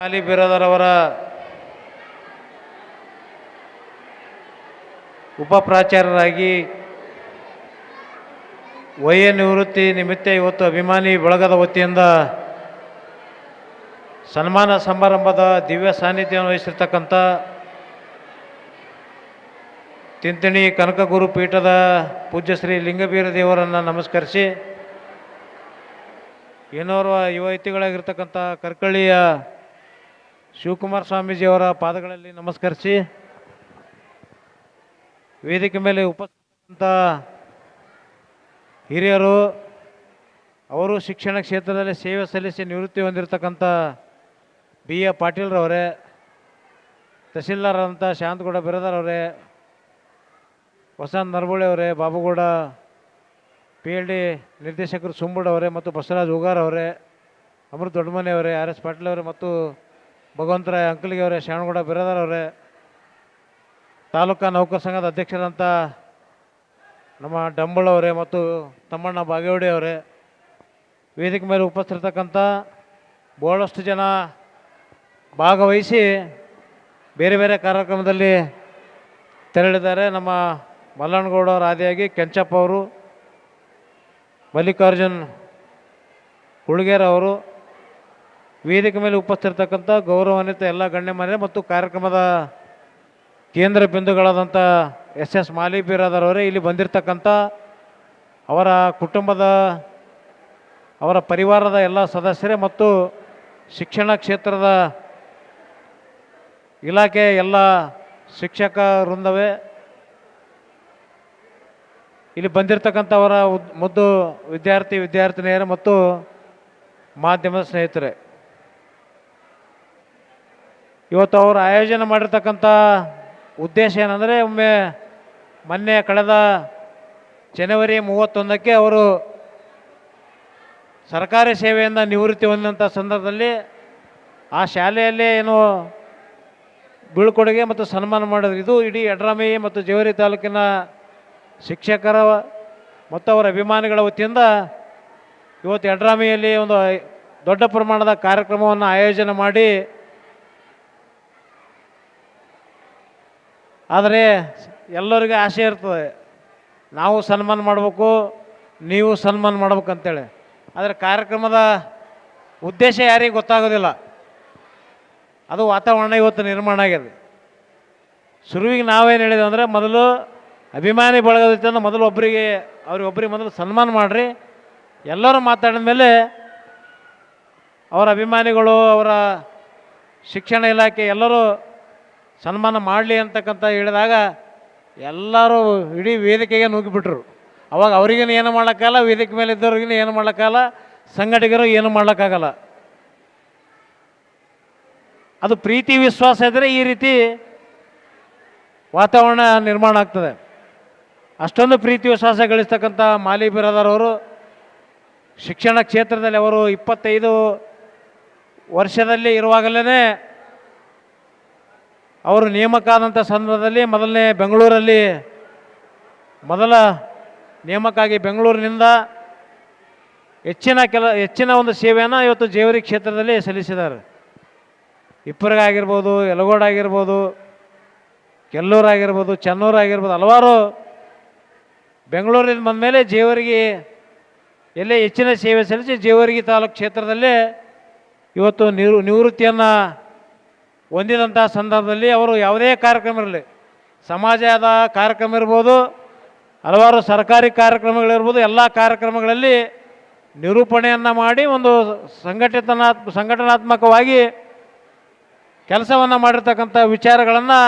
ಅಲಿ ಬಿರಾದರ್ ಉಪ ಪ್ರಾಚಾರ್ಯರಾಗಿ ವಯ ನಿವೃತ್ತಿ ನಿಮಿತ್ತ ಇವತ್ತು ಅಭಿಮಾನಿ ಬಳಗದ ವತಿಯಿಂದ ಸನ್ಮಾನ ಸಮಾರಂಭದ ದಿವ್ಯ ಸಾನ್ನಿಧ್ಯವನ್ನು ವಹಿಸಿರ್ತಕ್ಕಂಥ ತಿಂತಣಿ ಕನಕಗುರು ಪೀಠದ ಪೂಜ್ಯ ಶ್ರೀ ಲಿಂಗಬೀರ ದೇವರನ್ನು ನಮಸ್ಕರಿಸಿ ಏನೋರ್ವ ಯುವತಿಗಳಾಗಿರ್ತಕ್ಕಂಥ ಕರ್ಕಳ್ಳಿಯ ಶಿವಕುಮಾರ ಸ್ವಾಮೀಜಿಯವರ ಪಾದಗಳಲ್ಲಿ ನಮಸ್ಕರಿಸಿ. ವೇದಿಕೆ ಮೇಲೆ ಉಪಸ್ಥಿತ ಹಿರಿಯರು, ಅವರು ಶಿಕ್ಷಣ ಕ್ಷೇತ್ರದಲ್ಲಿ ಸೇವೆ ಸಲ್ಲಿಸಿ ನಿವೃತ್ತಿ ಹೊಂದಿರತಕ್ಕಂಥ ಬಿ ಎ ಪಾಟೀಲ್ರವರೇ ತಹಸೀಲ್ದಾರ್ ಅಂತ ಶಾಂತಗೌಡ ಬಿರದಾರ್ ಅವರೇ, ವಸಂತ ನರಬುಳೆ ಅವರೇ, ಬಾಬುಗೌಡ, ಪಿ ಎಲ್ ಡಿ ನಿರ್ದೇಶಕರು ಸುಂಬುಡ್ ಅವರೇ ಮತ್ತು ಬಸವರಾಜ್ ಉಗಾರ್ ಅವರೇ, ಅಮೃತ್ ದೊಡ್ಡಮನೆ ಅವರೇ, ಆರ್ ಎಸ್ ಪಾಟೀಲ್ ಅವರೇ ಮತ್ತು ಭಗವಂತರಾಯ ಅಂಕಲಿಗೆ ಅವರೇ ಶರಣಗೌಡ ಬಿರಾದಾರ್ ಅವರೇ, ತಾಲೂಕಾ ನೌಕರ ಸಂಘದ ಅಧ್ಯಕ್ಷರಂತ ನಮ್ಮ ಡಂಬಳವರೇ ಮತ್ತು ತಮ್ಮಣ್ಣ ಬಾಗೇವಾಡಿ ಅವರೇ, ವೇದಿಕೆ ಮೇಲೆ ಉಪಸ್ಥಿರ್ತಕ್ಕಂಥ ಬಹಳಷ್ಟು ಜನ ಭಾಗವಹಿಸಿ ಬೇರೆ ಬೇರೆ ಕಾರ್ಯಕ್ರಮದಲ್ಲಿ ತೆರಳಿದ್ದಾರೆ. ನಮ್ಮ ಮಲ್ಲಣ್ಣಗೌಡ ಆದಿಯಾಗಿ ಕೆಂಚಪ್ಪ ಅವರು, ಮಲ್ಲಿಕಾರ್ಜುನ್ ಹುಡುಗೇರ ಅವರು ವೇದಿಕೆ ಮೇಲೆ ಉಪಸ್ಥಿತರ್ತಕ್ಕಂಥ ಗೌರವಾನ್ವಿತ ಎಲ್ಲ ಗಣ್ಯಮಾನ್ಯ ಮತ್ತು ಕಾರ್ಯಕ್ರಮದ ಕೇಂದ್ರ ಬಿಂದುಗಳಾದಂಥ ಎಸ್ ಎಸ್ ಮಾಲಿ ಅವರೇ ಇಲ್ಲಿ ಬಂದಿರತಕ್ಕಂಥ ಅವರ ಕುಟುಂಬದ, ಅವರ ಪರಿವಾರದ ಎಲ್ಲ ಸದಸ್ಯರೇ ಮತ್ತು ಶಿಕ್ಷಣ ಕ್ಷೇತ್ರದ ಇಲಾಖೆ ಎಲ್ಲ ಶಿಕ್ಷಕ ವೃಂದವೇ ಇಲ್ಲಿ ಬಂದಿರತಕ್ಕಂಥವರ ಉದ್- ಮುದ್ದು ವಿದ್ಯಾರ್ಥಿ, ವಿದ್ಯಾರ್ಥಿನಿಯರು ಮತ್ತು ಮಾಧ್ಯಮದ ಸ್ನೇಹಿತರೆ. ಇವತ್ತು ಅವರು ಆಯೋಜನೆ ಮಾಡಿರ್ತಕ್ಕಂಥ ಉದ್ದೇಶ ಏನಂದರೆ ಒಮ್ಮೆ ಮೊನ್ನೆ ಕಳೆದ ಜನವರಿ ಮೂವತ್ತೊಂದಕ್ಕೆ ಅವರು ಸರ್ಕಾರಿ ಸೇವೆಯಿಂದ ನಿವೃತ್ತಿ ಹೊಂದಿದಂಥ ಸಂದರ್ಭದಲ್ಲಿ ಆ ಶಾಲೆಯಲ್ಲಿ ಏನು ಬೀಳ್ಕೊಡುಗೆ ಮತ್ತು ಸನ್ಮಾನ ಮಾಡಿದ್ರು. ಇದು ಇಡೀ ಯಡ್ರಾಮಿ ಮತ್ತು ಜೇವರಿ ತಾಲೂಕಿನ ಶಿಕ್ಷಕರ ಮತ್ತು ಅವರ ಅಭಿಮಾನಿಗಳ ವತಿಯಿಂದ ಇವತ್ತು ಯಡ್ರಾಮಿಯಲ್ಲಿ ಒಂದು ದೊಡ್ಡ ಪ್ರಮಾಣದ ಕಾರ್ಯಕ್ರಮವನ್ನು ಆಯೋಜನೆ ಮಾಡಿ ಆದರೆ ಎಲ್ಲರಿಗೂ ಆಸೆ ಇರ್ತದೆ. ನಾವು ಸನ್ಮಾನ ಮಾಡಬೇಕು, ನೀವು ಸನ್ಮಾನ ಮಾಡ್ಬೇಕು ಅಂತೇಳಿ ಆದರೆ ಕಾರ್ಯಕ್ರಮದ ಉದ್ದೇಶ ಯಾರಿಗೆ ಗೊತ್ತಾಗೋದಿಲ್ಲ. ಅದು ವಾತಾವರಣ ಇವತ್ತು ನಿರ್ಮಾಣ ಆಗಿದೆ. ಶುರುವಿಗೆ ನಾವೇನು ಹೇಳಿದೆ ಅಂದರೆ, ಮೊದಲು ಅಭಿಮಾನಿ ಬಳಗದ ಮೊದಲು ಒಬ್ಬರಿಗೆ ಅವ್ರಿಗೊಬ್ಬರಿಗೆ ಮೊದಲು ಸನ್ಮಾನ ಮಾಡಿರಿ. ಎಲ್ಲರೂ ಮಾತಾಡಿದ ಮೇಲೆ ಅವರ ಅಭಿಮಾನಿಗಳು, ಅವರ ಶಿಕ್ಷಣ ಇಲಾಖೆ ಎಲ್ಲರೂ ಸನ್ಮಾನ ಮಾಡಲಿ ಅಂತಕ್ಕಂಥ ಹೇಳಿದಾಗ ಎಲ್ಲರೂ ಇಡೀ ವೇದಿಕೆಗೆ ನುಗ್ಗಿಬಿಟ್ರು. ಅವಾಗ ಅವ್ರಿಗೇನು ಏನು ಮಾಡೋಕ್ಕಾಗಲ್ಲ, ವೇದಿಕೆ ಮೇಲೆ ಇದ್ದವ್ರಿಗೇನು ಏನು ಮಾಡೋಕ್ಕಾಗಲ್ಲ ಸಂಘಟಕರು ಏನು ಮಾಡೋಕ್ಕಾಗಲ್ಲ ಅದು ಪ್ರೀತಿ ವಿಶ್ವಾಸ ಇದ್ದರೆ ಈ ರೀತಿ ವಾತಾವರಣ ನಿರ್ಮಾಣ ಆಗ್ತದೆ. ಅಷ್ಟೊಂದು ಪ್ರೀತಿ ವಿಶ್ವಾಸ ಗಳಿಸ್ತಕ್ಕಂಥ ಮಾಲಿ ಬಿರಾದರವರು ಶಿಕ್ಷಣ ಕ್ಷೇತ್ರದಲ್ಲಿ ಅವರು ಇಪ್ಪತ್ತೈದು ವರ್ಷದಲ್ಲಿ ಇರುವಾಗಲೇ ಅವರು ನೇಮಕ ಆದಂಥ ಸಂದರ್ಭದಲ್ಲಿ ಮೊದಲನೇ ಬೆಂಗಳೂರಲ್ಲಿ ಮೊದಲ ನೇಮಕ ಆಗಿ ಬೆಂಗಳೂರಿನಿಂದ ಹೆಚ್ಚಿನ ಕೆಲ ಹೆಚ್ಚಿನ ಒಂದು ಸೇವೆಯನ್ನು ಇವತ್ತು ಜೇವರಿ ಕ್ಷೇತ್ರದಲ್ಲಿ ಸಲ್ಲಿಸಿದ್ದಾರೆ. ಇಪ್ಪರ್ಗ ಆಗಿರ್ಬೋದು, ಯಲಗೋಡ ಆಗಿರ್ಬೋದು, ಕೆಲ್ಲೂರು ಆಗಿರ್ಬೋದು ಹಲವಾರು ಬೆಂಗಳೂರಿಂದ ಬಂದ ಮೇಲೆ ಜೇವರಿಗೆ ಎಲ್ಲೇ ಹೆಚ್ಚಿನ ಸೇವೆ ಸಲ್ಲಿಸಿ ಜೇವರಿಗೆ ತಾಲೂಕು ಕ್ಷೇತ್ರದಲ್ಲೇ ಇವತ್ತು ನಿವೃ, ನಿವೃತ್ತಿಯನ್ನು ಹೊಂದಿದಂಥ ಸಂದರ್ಭದಲ್ಲಿ ಅವರು ಯಾವುದೇ ಕಾರ್ಯಕ್ರಮ ಇರಲಿ. ಸಮಾಜದ ಕಾರ್ಯಕ್ರಮ ಇರ್ಬೋದು, ಹಲವಾರು ಸರ್ಕಾರಿ ಕಾರ್ಯಕ್ರಮಗಳಿರ್ಬೋದು, ಎಲ್ಲ ಕಾರ್ಯಕ್ರಮಗಳಲ್ಲಿ ನಿರೂಪಣೆಯನ್ನು ಮಾಡಿ ಒಂದು ಸಂಘಟಿತನಾ, ಸಂಘಟನಾತ್ಮಕವಾಗಿ ಕೆಲಸವನ್ನು ಮಾಡಿರ್ತಕ್ಕಂಥ ವಿಚಾರಗಳನ್ನು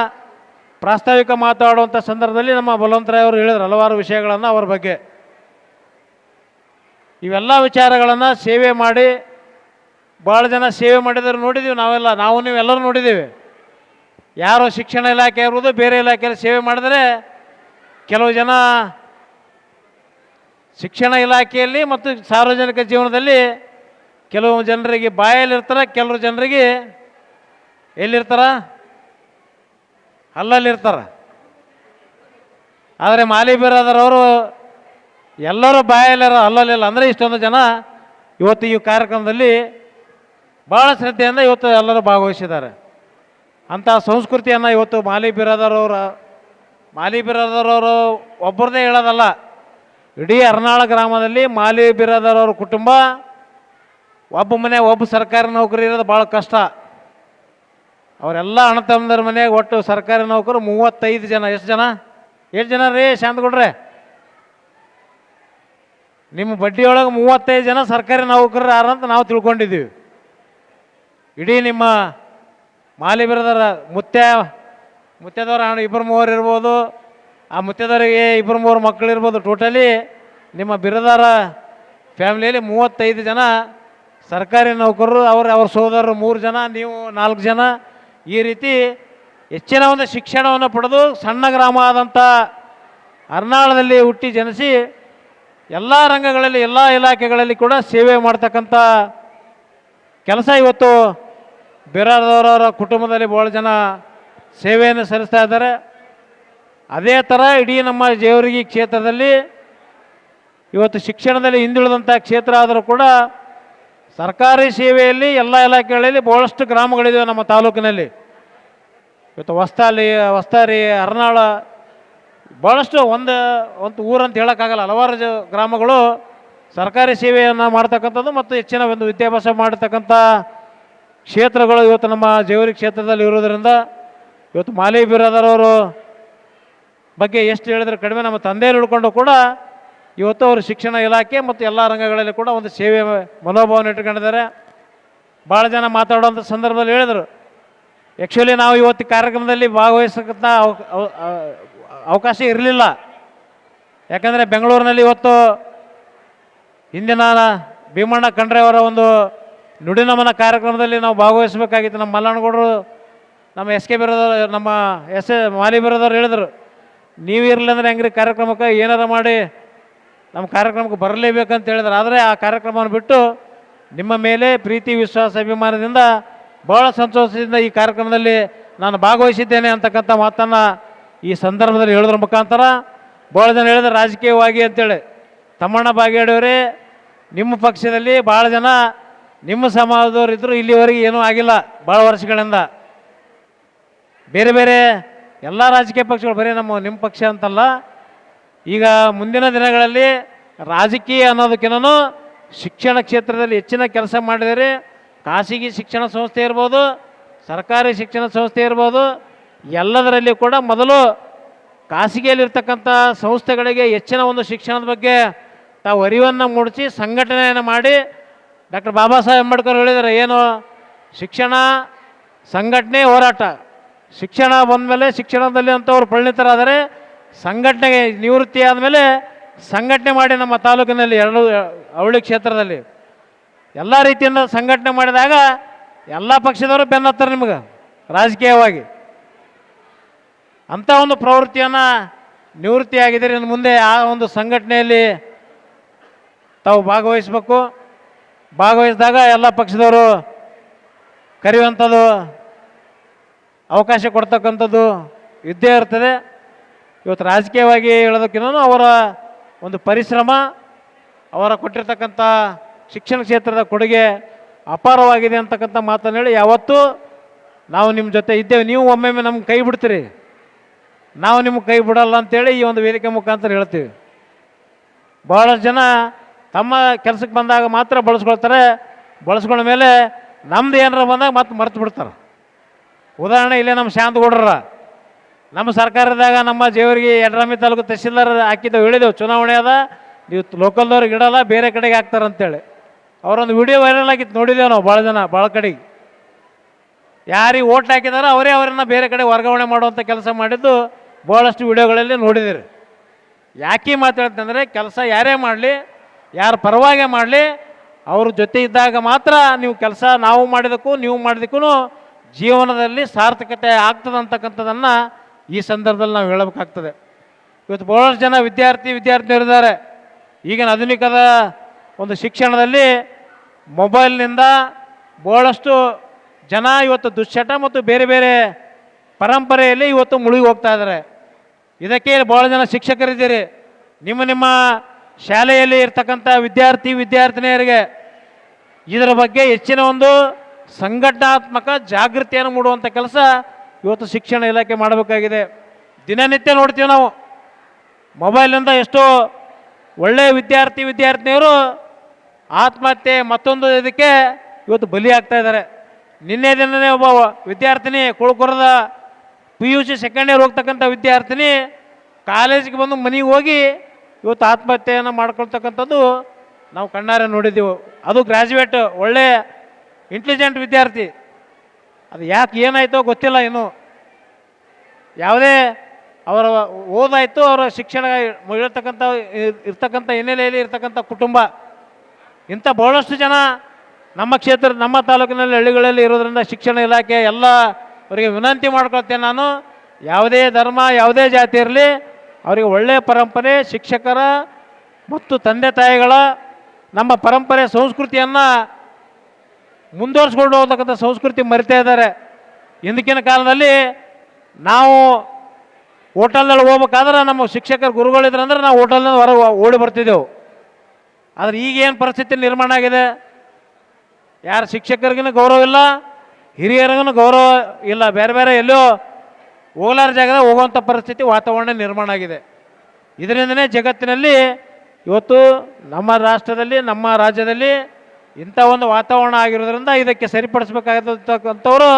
ಪ್ರಾಸ್ತಾವಿಕ ಮಾತಾಡುವಂಥ ಸಂದರ್ಭದಲ್ಲಿ ನಮ್ಮ ಬಲವಂತರಾಯ್ ಅವರು ಹೇಳಿದ್ರು, ಹಲವಾರು ವಿಷಯಗಳನ್ನು ಅವರ ಬಗ್ಗೆ. ಇವೆಲ್ಲ ವಿಚಾರಗಳನ್ನು ಸೇವೆ ಮಾಡಿ ಭಾಳ ಜನ ಸೇವೆ ಮಾಡಿದ್ರು ನೋಡಿದ್ದೀವಿ ನಾವೆಲ್ಲ, ನಾವು ನೀವೆಲ್ಲರೂ ನೋಡಿದ್ದೀವಿ ಯಾರು ಶಿಕ್ಷಣ ಇಲಾಖೆ ಇರ್ಬೋದು ಬೇರೆ ಇಲಾಖೆಯಲ್ಲಿ ಸೇವೆ ಮಾಡಿದರೆ ಕೆಲವು ಜನ ಶಿಕ್ಷಣ ಇಲಾಖೆಯಲ್ಲಿ ಮತ್ತು ಸಾರ್ವಜನಿಕ ಜೀವನದಲ್ಲಿ ಕೆಲವು ಜನರಿಗೆ ಬಾಯಲ್ಲಿರ್ತಾರೆ ಕೆಲವು ಜನರಿಗೆ ಎಲ್ಲಿರ್ತಾರ? ಅಲ್ಲಲ್ಲಿರ್ತಾರೆ ಆದರೆ ಮಾಲಿ ಬಿರಾದರವರು ಎಲ್ಲರೂ ಬಾಯಲ್ಲಿರೋ ಅಲ್ಲಲ್ಲಿಲ್ಲ ಅಂದರೆ ಇಷ್ಟೊಂದು ಜನ ಇವತ್ತು ಈ ಕಾರ್ಯಕ್ರಮದಲ್ಲಿ ಭಾಳ ಶ್ರದ್ಧೆಯಿಂದ ಇವತ್ತು ಎಲ್ಲರೂ ಭಾಗವಹಿಸಿದ್ದಾರೆ. ಅಂಥ ಸಂಸ್ಕೃತಿಯನ್ನು ಇವತ್ತು ಮಾಲಿ ಬಿರಾದರವರ ಮಾಲಿ ಬಿರಾದರವರು ಒಬ್ಬರದೇ ಹೇಳೋದಲ್ಲ. ಇಡೀ ಅರ್ನಾಳ ಗ್ರಾಮದಲ್ಲಿ ಮಾಲಿ ಬಿರಾದರವ್ರ ಕುಟುಂಬ, ಒಬ್ಬ ಮನೆ, ಒಬ್ಬ ಸರ್ಕಾರಿ ನೌಕರಿ ಇರೋದು ಭಾಳ ಕಷ್ಟ. ಅವರೆಲ್ಲ ಅಣ್ಣ ತಮ್ಮದರ ಮನೆಯಾಗ ಒಟ್ಟು ಸರ್ಕಾರಿ ನೌಕರು ಮೂವತ್ತೈದು ಜನ. ಎಷ್ಟು ಜನ? ಎಷ್ಟು ಜನ ರೀ ಶಾಂತಗೌಡ್ರೆ? ನಿಮ್ಮ ಬಡ್ಡಿಯೊಳಗೆ ಮೂವತ್ತೈದು ಜನ ಸರ್ಕಾರಿ ನೌಕರರು ನಾವು ತಿಳ್ಕೊಂಡಿದ್ದೀವಿ. ಇಡೀ ನಿಮ್ಮ ಮಾಲಿ ಬಿರದರ ಮುತ್ಯ ಹಣ ಇಬ್ಬರು ಮೂವರು ಇರ್ಬೋದು. ಆ ಮುತ್ಯದವರಿಗೆ ಇಬ್ಬರು ಮೂವರು ಮಕ್ಕಳು ಇರ್ಬೋದು ಟೋಟಲಿ. ನಿಮ್ಮ ಬಿರದಾರ ಫ್ಯಾಮಿಲಿಯಲ್ಲಿ ಮೂವತ್ತೈದು ಜನ ಸರ್ಕಾರಿ ನೌಕರರು, ಅವ್ರ ಅವ್ರ ಸೋದರರು ಮೂರು ಜನ, ನೀವು ನಾಲ್ಕು ಜನ. ಈ ರೀತಿ ಹೆಚ್ಚಿನ ಒಂದು ಶಿಕ್ಷಣವನ್ನು ಪಡೆದು ಸಣ್ಣ ಗ್ರಾಮ ಆದಂಥ ಅರ್ನಾಳದಲ್ಲಿ ಹುಟ್ಟಿ ಜನಿಸಿ ಎಲ್ಲ ರಂಗಗಳಲ್ಲಿ, ಎಲ್ಲ ಇಲಾಖೆಗಳಲ್ಲಿ ಕೂಡ ಸೇವೆ ಮಾಡ್ತಕ್ಕಂಥ ಕೆಲಸ ಇವತ್ತು ಬೇರಾದವರವರ ಕುಟುಂಬದಲ್ಲಿ ಭಾಳ ಜನ ಸೇವೆಯನ್ನು ಸಲ್ಲಿಸ್ತಾ ಇದ್ದಾರೆ. ಅದೇ ಥರ ಇಡೀ ನಮ್ಮ ಜೇವರಿಗಿ ಕ್ಷೇತ್ರದಲ್ಲಿ ಇವತ್ತು ಶಿಕ್ಷಣದಲ್ಲಿ ಹಿಂದುಳಿದಂಥ ಕ್ಷೇತ್ರ ಆದರೂ ಕೂಡ ಸರ್ಕಾರಿ ಸೇವೆಯಲ್ಲಿ ಎಲ್ಲ ಇಲಾಖೆಗಳಲ್ಲಿ ಭಾಳಷ್ಟು ಗ್ರಾಮಗಳಿವೆ ನಮ್ಮ ತಾಲೂಕಿನಲ್ಲಿ. ಇವತ್ತು ಹೊಸ್ತಾಲಿ, ಹೊಸ್ತಾರಿ, ಅರ್ನಾಳ ಭಾಳಷ್ಟು ಒಂದು ಒಂದು ಊರಂತ ಹೇಳೋಕ್ಕಾಗಲ್ಲ, ಹಲವಾರು ಜ, ಗ್ರಾಮಗಳು ಸರ್ಕಾರಿ ಸೇವೆಯನ್ನು ಮಾಡ್ತಕ್ಕಂಥದ್ದು ಮತ್ತು ಹೆಚ್ಚಿನ ಒಂದು ವಿದ್ಯಾಭ್ಯಾಸ ಮಾಡತಕ್ಕಂಥ ಕ್ಷೇತ್ರಗಳು ಇವತ್ತು ನಮ್ಮ ಜೇವರಿ ಕ್ಷೇತ್ರದಲ್ಲಿ ಇರೋದರಿಂದ ಇವತ್ತು ಮಾಲಿ ಬಿರಾದರವರು ಬಗ್ಗೆ ಎಷ್ಟು ಹೇಳಿದ್ರೆ ಕಡಿಮೆ, ನಮ್ಮ ತಂದೆಯಲ್ಲಿ ಹಿಡ್ಕೊಂಡು ಕೂಡ ಇವತ್ತು ಅವರು ಶಿಕ್ಷಣ ಇಲಾಖೆ ಮತ್ತು ಎಲ್ಲ ರಂಗಗಳಲ್ಲಿ ಕೂಡ ಒಂದು ಸೇವೆ ಮನೋಭಾವನೆ ಇಟ್ಕೊಂಡಿದ್ದಾರೆ ಭಾಳ ಜನ ಮಾತಾಡುವಂಥ ಸಂದರ್ಭದಲ್ಲಿ ಹೇಳಿದರು ಆ್ಯಕ್ಚುಲಿ ನಾವು ಇವತ್ತು ಕಾರ್ಯಕ್ರಮದಲ್ಲಿ ಭಾಗವಹಿಸಕ್ಕಂಥ ಅವ- ಅವ- ಅವ- ಅವಕಾಶ ಇರಲಿಲ್ಲ. ಯಾಕಂದರೆ ಬೆಂಗಳೂರಿನಲ್ಲಿ ಇವತ್ತು ಹಿಂದಿನ ಭೀಮಣ್ಣ ಖಂಡ್ರೆ ಅವರ ಒಂದು ನುಡಿನಮನ ಕಾರ್ಯಕ್ರಮದಲ್ಲಿ ನಾವು ಭಾಗವಹಿಸಬೇಕಾಗಿತ್ತು. ನಮ್ಮ ಮಲ್ಲಣ್ಣಗೌಡರು ನಮ್ಮ ಎಸ್ ಕೆ ಬಿರೋದವ್ರು, ನಮ್ಮ ಎಸ್ ಎ ಮಾಲಿ ಬಿರೋದವ್ರು ಹೇಳಿದರು, ನೀವು ಇರಲಿಲ್ಲ ಹೆಂಗ್ರಿ ಕಾರ್ಯಕ್ರಮಕ್ಕೆ? ಏನಾರ ಮಾಡಿ ನಮ್ಮ ಕಾರ್ಯಕ್ರಮಕ್ಕೆ ಬರಲೇಬೇಕಂತ ಹೇಳಿದ್ರು. ಆದರೆ ಆ ಕಾರ್ಯಕ್ರಮವನ್ನು ಬಿಟ್ಟು ನಿಮ್ಮ ಮೇಲೆ ಪ್ರೀತಿ, ವಿಶ್ವಾಸ, ಅಭಿಮಾನದಿಂದ ಭಾಳ ಸಂತೋಷದಿಂದ ಈ ಕಾರ್ಯಕ್ರಮದಲ್ಲಿ ನಾನು ಭಾಗವಹಿಸಿದ್ದೇನೆ ಅಂತಕ್ಕಂಥ ಮಾತನ್ನು ಈ ಸಂದರ್ಭದಲ್ಲಿ ಹೇಳೋದ್ರ ಮುಖಾಂತರ ಭಾಳ ಜನ ಹೇಳಿದ್ರೆ, ರಾಜಕೀಯವಾಗಿ ಅಂತೇಳಿ. ತಮ್ಮಣ್ಣ ಬಾಗೇಡಿಯವರೇ ನಿಮ್ಮ ಪಕ್ಷದಲ್ಲಿ ಭಾಳ ಜನ ನಿಮ್ಮ ಸಮಾಜದವ್ರು ಇದ್ದರೂ ಇಲ್ಲಿವರೆಗೆ ಏನೂ ಆಗಿಲ್ಲ ಭಾಳ ವರ್ಷಗಳಿಂದ. ಬೇರೆ ಬೇರೆ ಎಲ್ಲ ರಾಜಕೀಯ ಪಕ್ಷಗಳು, ಬರೀ ನಮ್ಮ, ನಿಮ್ಮ ಪಕ್ಷ ಅಂತಲ್ಲ. ಈಗ ಮುಂದಿನ ದಿನಗಳಲ್ಲಿ ರಾಜಕೀಯ ಅನ್ನೋದಕ್ಕಿಂತನೂ ಶಿಕ್ಷಣ ಕ್ಷೇತ್ರದಲ್ಲಿ ಹೆಚ್ಚಿನ ಕೆಲಸ ಮಾಡಿದರೆ ಖಾಸಗಿ ಶಿಕ್ಷಣ ಸಂಸ್ಥೆ ಇರ್ಬೋದು, ಸರ್ಕಾರಿ ಶಿಕ್ಷಣ ಸಂಸ್ಥೆ ಇರ್ಬೋದು, ಎಲ್ಲದರಲ್ಲಿ ಕೂಡ ಮೊದಲು ಖಾಸಗಿಯಲ್ಲಿರ್ತಕ್ಕಂಥ ಸಂಸ್ಥೆಗಳಿಗೆ ಹೆಚ್ಚಿನ ಒಂದು ಶಿಕ್ಷಣದ ಬಗ್ಗೆ ತಾವು ಅರಿವನ್ನು ಮೂಡಿಸಿ, ಸಂಘಟನೆಯನ್ನು ಮಾಡಿ ಡಾಕ್ಟರ್ ಬಾಬಾ ಸಾಹೇಬ್ ಅಂಬೇಡ್ಕರ್ ಹೇಳಿದ್ದಾರೆ, ಏನು? ಶಿಕ್ಷಣ ಸಂಘಟನೆ ಹೋರಾಟ. ಶಿಕ್ಷಣ ಬಂದಮೇಲೆ ಶಿಕ್ಷಣದಲ್ಲಿ ಅಂಥವ್ರು ಪರಿಣಿತರಾದರೆ ಸಂಘಟನೆಗೆ ನಿವೃತ್ತಿ ಆದಮೇಲೆ ಸಂಘಟನೆ ಮಾಡಿ ನಮ್ಮ ತಾಲೂಕಿನಲ್ಲಿ ಎರಡು ಅವಳಿ ಕ್ಷೇತ್ರದಲ್ಲಿ. ಎಲ್ಲ ರೀತಿಯಿಂದ ಸಂಘಟನೆ ಮಾಡಿದಾಗ ಎಲ್ಲ ಪಕ್ಷದವರು ಬೆನ್ನತ್ತಾರೆ ನಿಮಗೆ, ರಾಜಕೀಯವಾಗಿ. ಅಂಥ ಒಂದು ಪ್ರವೃತ್ತಿಯನ್ನು ನಿವೃತ್ತಿ ಆಗಿದ್ದೀರಿ ಇನ್ನು ಮುಂದೆ ಆ ಒಂದು ಸಂಘಟನೆಯಲ್ಲಿ ತಾವು ಭಾಗವಹಿಸಬೇಕು. ಭಾಗವಹಿಸಿದಾಗ ಎಲ್ಲ ಪಕ್ಷದವರು ಕರೆಯುವಂಥದ್ದು, ಅವಕಾಶ ಕೊಡ್ತಕ್ಕಂಥದ್ದು ಇದ್ದೇ ಇರ್ತದೆ. ಇವತ್ತು ರಾಜಕೀಯವಾಗಿ ಹೇಳೋದಕ್ಕಿಂತ ಅವರ ಒಂದು ಪರಿಶ್ರಮ, ಅವರ ಕೊಟ್ಟಿರ್ತಕ್ಕಂಥ ಶಿಕ್ಷಣ ಕ್ಷೇತ್ರದ ಕೊಡುಗೆ ಅಪಾರವಾಗಿದೆ ಅಂತಕ್ಕಂಥ ಮಾತನ್ನು ಹೇಳಿ ಯಾವತ್ತೂ ನಾವು ನಿಮ್ಮ ಜೊತೆ ಇದ್ದೇವೆ. ನೀವು ಒಮ್ಮೊಮ್ಮೆ ನಮ್ಗೆ ಕೈ ಬಿಡ್ತೀರಿ. ನಾವು ನಿಮ್ಗೆ ಕೈ ಬಿಡಲ್ಲ ಅಂತೇಳಿ ಈ ಒಂದು ವೇದಿಕೆ ಮುಖಾಂತರ ಹೇಳ್ತೀವಿ. ಭಾಳಷ್ಟು ಜನ ತಮ್ಮ ಕೆಲಸಕ್ಕೆ ಬಂದಾಗ ಮಾತ್ರ ಬಳಸ್ಕೊಳ್ತಾರೆ, ಬಳಸ್ಕೊಂಡ ಮೇಲೆ ನಮ್ದು ಏನಾರ ಬಂದಾಗ ಮತ್ತೆ ಮರ್ತು ಬಿಡ್ತಾರೆ. ಉದಾಹರಣೆ ಇಲ್ಲೇ ನಮ್ಮ ಶಾಂತಗೌಡ್ರ ನಮ್ಮ ಸರ್ಕಾರದಾಗ ನಮ್ಮ ಜೇವರಿಗೆ ಎಡ್ರಾಮಿ ತಾಲೂಕು ತಹಸೀಲ್ದಾರ ಹಾಕಿದ್ದೆವು ಹೇಳಿದೆವು, ಚುನಾವಣೆ ಅದ, ನೀವು ಲೋಕಲ್ದವ್ರಿಗೆ ಇಡಲ್ಲ ಬೇರೆ ಕಡೆಗೆ ಹಾಕ್ತಾರೆ ಅಂತೇಳಿ. ಅವರೊಂದು ವಿಡಿಯೋ ವೈರಲ್ ಆಗಿತ್ತು, ನೋಡಿದ್ದೇವೆ ನಾವು ಭಾಳ ಜನ, ಭಾಳ ಕಡೆಗೆ. ಯಾರಿಗೆ ಓಟ್ ಹಾಕಿದಾರೋ ಅವರೇ ಅವರನ್ನು ಬೇರೆ ಕಡೆ ವರ್ಗಾವಣೆ ಮಾಡುವಂಥ ಕೆಲಸ ಮಾಡಿದ್ದು ಭಾಳಷ್ಟು ವಿಡಿಯೋಗಳಲ್ಲಿ ನೋಡಿದಿರಿ. ಯಾಕೆ ಮಾತಾಡ್ತಂದರೆ ಕೆಲಸ ಯಾರೇ ಮಾಡಲಿ ಯಾರ ಪರವಾಗಿ ಮಾಡಲಿ, ಅವ್ರ ಜೊತೆ ಇದ್ದಾಗ ಮಾತ್ರ ನೀವು ಕೆಲಸ ನಾವು ಮಾಡಿದಕ್ಕೂ, ನೀವು ಮಾಡಿದಕ್ಕೂ ಜೀವನದಲ್ಲಿ ಸಾರ್ಥಕತೆ ಆಗ್ತದೆ ಅಂತಕ್ಕಂಥದ್ದನ್ನು ಈ ಸಂದರ್ಭದಲ್ಲಿ ನಾವು ಹೇಳಬೇಕಾಗ್ತದೆ. ಇವತ್ತು ಬಹಳಷ್ಟು ಜನ ವಿದ್ಯಾರ್ಥಿ ವಿದ್ಯಾರ್ಥಿನಿಯರಿದ್ದಾರೆ ಈಗಿನ ಆಧುನಿಕದ ಒಂದು ಶಿಕ್ಷಣದಲ್ಲಿ ಮೊಬೈಲ್ನಿಂದ ಬಹಳಷ್ಟು ಜನ ಇವತ್ತು ದುಶ್ಚಟ ಮತ್ತು ಬೇರೆ ಬೇರೆ ಪರಂಪರೆಯಲ್ಲಿ ಇವತ್ತು ಮುಳುಗಿ ಹೋಗ್ತಾ ಇದ್ದಾರೆ. ಇದಕ್ಕೆ ಭಾಳ ಜನ ಶಿಕ್ಷಕರಿದ್ದೀರಿ. ನಿಮ್ಮ ನಿಮ್ಮ ಶಾಲೆಯಲ್ಲಿ ಇರ್ತಕ್ಕಂಥ ವಿದ್ಯಾರ್ಥಿ ವಿದ್ಯಾರ್ಥಿನಿಯರಿಗೆ ಇದರ ಬಗ್ಗೆ ಹೆಚ್ಚಿನ ಒಂದು ಸಂಘಟನಾತ್ಮಕ ಜಾಗೃತಿಯನ್ನು ಮೂಡುವಂಥ ಕೆಲಸ ಇವತ್ತು ಶಿಕ್ಷಣ ಇಲಾಖೆ ಮಾಡಬೇಕಾಗಿದೆ. ದಿನನಿತ್ಯ ನೋಡ್ತೀವಿ ನಾವು. ಮೊಬೈಲಿಂದ ಎಷ್ಟೋ ಒಳ್ಳೆಯ ವಿದ್ಯಾರ್ಥಿ ವಿದ್ಯಾರ್ಥಿನಿಯರು ಆತ್ಮಹತ್ಯೆ ಮತ್ತೊಂದು ಇದಕ್ಕೆ ಇವತ್ತು ಬಲಿ ಆಗ್ತಾ ಇದ್ದಾರೆ. ನಿನ್ನೆ ದಿನನೇ ಒಬ್ಬ ವಿದ್ಯಾರ್ಥಿನಿ ಕುಳ್ಕುರದ P U C second year ಹೋಗ್ತಕ್ಕಂಥ ವಿದ್ಯಾರ್ಥಿನಿ ಕಾಲೇಜಿಗೆ ಬಂದು ಮನೆಗೆ ಹೋಗಿ ಇವತ್ತು ಆತ್ಮಹತ್ಯೆಯನ್ನು ಮಾಡ್ಕೊಳ್ತಕ್ಕಂಥದ್ದು ನಾವು ಕಣ್ಣಾರೆ ನೋಡಿದ್ದೆವು. ಅದು ಗ್ರ್ಯಾಜುಯೇಟ್ ಒಳ್ಳೆ ಇಂಟೆಲಿಜೆಂಟ್ ವಿದ್ಯಾರ್ಥಿ. ಅದು ಯಾಕೆ ಏನಾಯಿತೋ ಗೊತ್ತಿಲ್ಲ ಇನ್ನು. ಯಾವುದೇ ಅವರ ಓದಾಯಿತು, ಅವರ ಶಿಕ್ಷಣ ಇರತಕ್ಕಂಥ ಇರ್ತಕ್ಕಂಥ ಹಿನ್ನೆಲೆಯಲ್ಲಿ ಇರ್ತಕ್ಕಂಥ ಕುಟುಂಬ. ಇಂಥ ಬಹಳಷ್ಟು ಜನ ನಮ್ಮ ಕ್ಷೇತ್ರ, ನಮ್ಮ ತಾಲೂಕಿನಲ್ಲಿ ಹಳ್ಳಿಗಳಲ್ಲಿ ಇರೋದರಿಂದ ಶಿಕ್ಷಣ ಇಲಾಖೆ ಎಲ್ಲ ಅವರಿಗೆ ವಿನಂತಿ ಮಾಡ್ಕೊಳ್ತೇನೆ ನಾನು. ಯಾವುದೇ ಧರ್ಮ, ಯಾವುದೇ ಜಾತಿ ಇರಲಿ ಅವರಿಗೆ ಒಳ್ಳೆಯ ಪರಂಪರೆ, ಶಿಕ್ಷಕರ ಮತ್ತು ತಂದೆ ತಾಯಿಗಳ ನಮ್ಮ ಪರಂಪರೆ ಸಂಸ್ಕೃತಿಯನ್ನು ಮುಂದುವರಿಸ್ಕೊಂಡು ಹೋಗ್ತಕ್ಕಂಥ ಸಂಸ್ಕೃತಿ ಮರಿತಾ ಇದ್ದಾರೆ. ಹಿಂದಕ್ಕಿನ ಕಾಲದಲ್ಲಿ ನಾವು ಹೋಟೆಲ್ನಲ್ಲಿ ಹೋಗ್ಬೇಕಾದ್ರೆ ನಮ್ಮ ಶಿಕ್ಷಕರು ಗುರುಗಳಿದ್ರು ಅಂದ್ರೆ ನಾವು ಹೋಟೆಲ್ನಲ್ಲಿ ಹೊರಗೆ ಓಡಿ ಬರ್ತಿದ್ದೆವು. ಆದರೆ ಈಗ ಏನು ಪರಿಸ್ಥಿತಿ ನಿರ್ಮಾಣ ಆಗಿದೆ? ಯಾರು ಶಿಕ್ಷಕರಿಗೂ ಗೌರವ ಇಲ್ಲ, ಹಿರಿಯರಿಗೂ ಗೌರವ ಇಲ್ಲ, ಬೇರೆ ಬೇರೆ ಎಲ್ಲೋ ಹೋಗ್ಲಾರ ಜಾಗದ ಹೋಗುವಂಥ ಪರಿಸ್ಥಿತಿ ವಾತಾವರಣ ನಿರ್ಮಾಣ ಆಗಿದೆ. ಇದರಿಂದನೇ ಜಗತ್ತಿನಲ್ಲಿ ಇವತ್ತು ನಮ್ಮ ರಾಷ್ಟ್ರದಲ್ಲಿ, ನಮ್ಮ ರಾಜ್ಯದಲ್ಲಿ ಇಂಥ ಒಂದು ವಾತಾವರಣ ಆಗಿರೋದ್ರಿಂದ ಇದಕ್ಕೆ ಸರಿಪಡಿಸ್ಬೇಕಾಗಿರ್ತಕ್ಕಂಥವ್ರು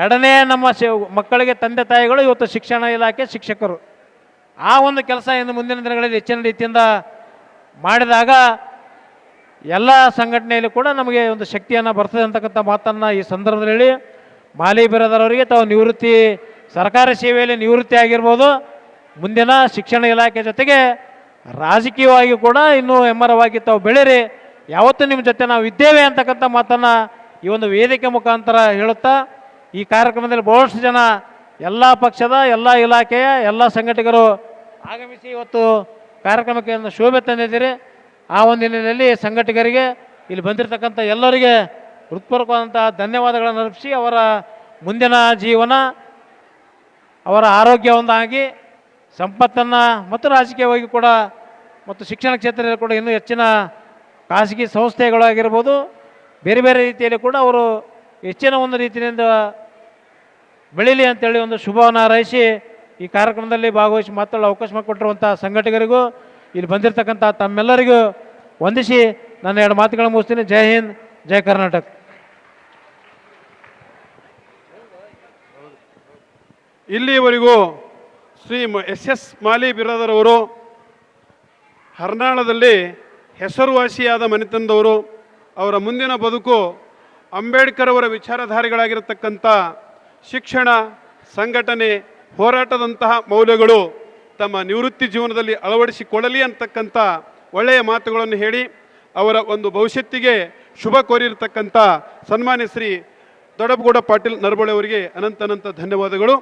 ಎರಡನೇ ನಮ್ಮ ಮಕ್ಕಳಿಗೆ ತಂದೆ ತಾಯಿಗಳು ಇವತ್ತು ಶಿಕ್ಷಣ ಇಲಾಖೆ ಶಿಕ್ಷಕರು. ಆ ಒಂದು ಕೆಲಸ ಇನ್ನು ಮುಂದಿನ ದಿನಗಳಲ್ಲಿ ಹೆಚ್ಚಿನ ರೀತಿಯಿಂದ ಮಾಡಿದಾಗ ಎಲ್ಲ ಸಂಘಟನೆಯಲ್ಲಿ ಕೂಡ ನಮಗೆ ಒಂದು ಶಕ್ತಿಯನ್ನು ಬರ್ತದೆ ಅಂತಕ್ಕಂಥ ಮಾತನ್ನು ಈ ಸಂದರ್ಭದಲ್ಲಿ ಹೇಳಿ, ಮಾಲಿ ಬಿರದರವರಿಗೆ ತಾವು ನಿವೃತ್ತಿ ಸರ್ಕಾರಿ ಸೇವೆಯಲ್ಲಿ ನಿವೃತ್ತಿ ಆಗಿರ್ಬೋದು. ಮುಂದಿನ ಶಿಕ್ಷಣ ಇಲಾಖೆ ಜೊತೆಗೆ ರಾಜಕೀಯವಾಗಿ ಕೂಡ ಇನ್ನೂ ಹೆಮ್ಮರವಾಗಿ ತಾವು ಬೆಳೀರಿ ಯಾವತ್ತೂ ನಿಮ್ಮ ಜೊತೆ ನಾವು ಇದ್ದೇವೆ ಅಂತಕ್ಕಂಥ ಮಾತನ್ನು ಈ ಒಂದು ವೇದಿಕೆ ಮುಖಾಂತರ ಹೇಳುತ್ತಾ, ಈ ಕಾರ್ಯಕ್ರಮದಲ್ಲಿ ಬಹಳಷ್ಟು ಜನ ಎಲ್ಲ ಪಕ್ಷದ, ಎಲ್ಲ ಇಲಾಖೆಯ, ಎಲ್ಲ ಸಂಘಟಕರು ಆಗಮಿಸಿ ಇವತ್ತು ಕಾರ್ಯಕ್ರಮಕ್ಕೆ ಶೋಭೆ ತಂದಿದ್ದೀರಿ. ಆ ಒಂದು ಹಿನ್ನೆಲೆಯಲ್ಲಿ ಸಂಘಟಕರಿಗೆ, ಇಲ್ಲಿ ಬಂದಿರತಕ್ಕಂಥ ಎಲ್ಲರಿಗೆ ಹೃತ್ಪೂರ್ವಕವಾದಂಥ ಧನ್ಯವಾದಗಳನ್ನು ಅರ್ಪಿಸಿ ಅವರ ಮುಂದಿನ ಜೀವನ ಅವರ ಆರೋಗ್ಯ ಒಂದಾಗಿ ಸಂಪತ್ತನ್ನು ಮತ್ತು ರಾಜಕೀಯವಾಗಿ ಕೂಡ ಮತ್ತು ಶಿಕ್ಷಣ ಕ್ಷೇತ್ರದಲ್ಲಿ ಕೂಡ ಇನ್ನೂ ಹೆಚ್ಚಿನ ಖಾಸಗಿ ಸಂಸ್ಥೆಗಳಾಗಿರ್ಬೋದು, ಬೇರೆ ಬೇರೆ ರೀತಿಯಲ್ಲಿ ಕೂಡ ಅವರು ಹೆಚ್ಚಿನ ಒಂದು ರೀತಿಯಿಂದ ಬೆಳೀಲಿ ಅಂತೇಳಿ ಒಂದು ಶುಭವನ್ನು ಹಾರೈಸಿ ಈ ಕಾರ್ಯಕ್ರಮದಲ್ಲಿ ಭಾಗವಹಿಸಿ ಮಾತಾಡಲು ಅವಕಾಶ ಮಾಡಿಕೊಟ್ಟಿರುವಂಥ ಸಂಘಟಕರಿಗೂ, ಇಲ್ಲಿ ಬಂದಿರತಕ್ಕಂಥ ತಮ್ಮೆಲ್ಲರಿಗೂ ವಂದಿಸಿ ನನ್ನ ಎರಡು ಮಾತುಗಳನ್ನು ಮುಗಿಸ್ತೀನಿ. ಜೈ ಹಿಂದ್, ಜೈ ಕರ್ನಾಟಕ. ಇಲ್ಲಿಯವರೆಗೂ ಶ್ರೀ ಎಸ್ ಎಸ್ ಮಾಲಿ ಬಿರಾದರವರು ಹರ್ನಾಳದಲ್ಲಿ ಹೆಸರುವಾಸಿಯಾದ ಮನೆತನದವರು ಅವರ ಮುಂದಿನ ಬದುಕು ಅಂಬೇಡ್ಕರ್ ಅವರ ವಿಚಾರಧಾರೆಗಳಾಗಿರತಕ್ಕಂಥ ಶಿಕ್ಷಣ, ಸಂಘಟನೆ, ಹೋರಾಟದಂತಹ ಮೌಲ್ಯಗಳು ತಮ್ಮ ನಿವೃತ್ತಿ ಜೀವನದಲ್ಲಿ ಅಳವಡಿಸಿಕೊಳ್ಳಲಿ ಅಂತಕ್ಕಂಥ ಒಳ್ಳೆಯ ಮಾತುಗಳನ್ನು ಹೇಳಿ ಅವರ ಒಂದು ಭವಿಷ್ಯತ್ತಿಗೆ ಶುಭ ಕೋರಿರತಕ್ಕಂಥ ಸನ್ಮಾನ್ಯ ಶ್ರೀ ದೊಡಬಗೌಡ ಪಾಟೀಲ್ ನರಬಳೆ ಅವರಿಗೆ ಅನಂತ ಧನ್ಯವಾದಗಳು.